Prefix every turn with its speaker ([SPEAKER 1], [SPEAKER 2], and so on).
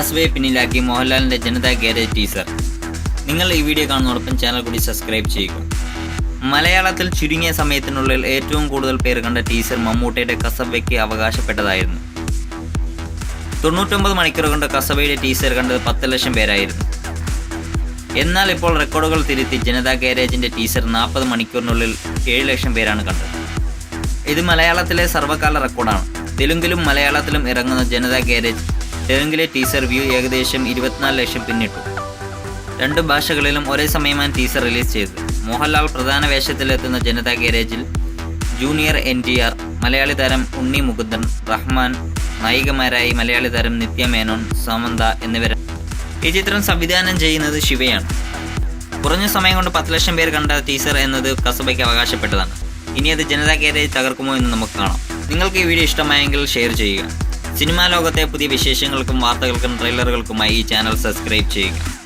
[SPEAKER 1] കസ്ബയെ പിന്നിലാക്കി മോഹൻലാലിന്റെ Janata garage teaser. നിങ്ങൾ ഈ വീഡിയോ കാണുന്നതോടൊപ്പം ചാനൽ കൂടി സബ്സ്ക്രൈബ് ചെയ്യുക. മലയാളത്തിൽ ചുരുങ്ങിയ സമയത്തിനുള്ളിൽ ഏറ്റവും കൂടുതൽ പേർ കണ്ട ടീസർ മമ്മൂട്ടിയുടെ കസബയ്ക്ക് അവകാശപ്പെട്ടതായിരുന്നു. തൊണ്ണൂറ്റൊമ്പത് മണിക്കൂർ കൊണ്ട് കസബയുടെ ടീസർ കണ്ടത് പത്ത് ലക്ഷം പേരായിരുന്നു. എന്നാൽ ഇപ്പോൾ റെക്കോർഡുകൾ തിരുത്തി ജനതാ ഗാരേജിന്റെ ടീസർ നാൽപ്പത് മണിക്കൂറിനുള്ളിൽ ഏഴ് ലക്ഷം പേരാണ് കണ്ടത്. ഇത് മലയാളത്തിലെ സർവകാല റെക്കോർഡാണ്. തെലുങ്കിലും മലയാളത്തിലും ഇറങ്ങുന്ന ജനതാ ഗാരേജ് തെലുങ്കിലെ ടീസർ വ്യൂ ഏകദേശം ഇരുപത്തിനാല് ലക്ഷം പിന്നിട്ടു. രണ്ട് ഭാഷകളിലും ഒരേ സമയമാണ് ടീസർ റിലീസ് ചെയ്തത്. മോഹൻലാൽ പ്രധാന വേഷത്തിലെത്തുന്ന Janatha ഗാരേജിൽ junior N T R Malayali താരം ഉണ്ണി മുകുന്ദൻ റഹ്മാൻ നായികമാരായി മലയാളി താരം നിത്യ മേനോൻ സമന്ത എന്നിവരാണ്. ഈ ചിത്രം സംവിധാനം ചെയ്യുന്നത് ശിവയാണ്. കുറഞ്ഞ സമയം കൊണ്ട് പത്ത് ലക്ഷം പേർ കണ്ട ടീസർ എന്നത് കസബയ്ക്ക് അവകാശപ്പെട്ടതാണ്. ഇനി അത് ജനതാ ഗാരേജ് തകർക്കുമോ എന്ന് നമുക്ക് കാണാം. നിങ്ങൾക്ക് ഈ വീഡിയോ ഇഷ്ടമായെങ്കിൽ ഷെയർ ചെയ്യുക. സിനിമാ ലോകത്തെ പുതിയ വിശേഷങ്ങൾക്കും വാർത്തകൾക്കും ട്രെയിലറുകൾക്കുമായി ഈ ചാനൽ സബ്സ്ക്രൈബ് ചെയ്യുക.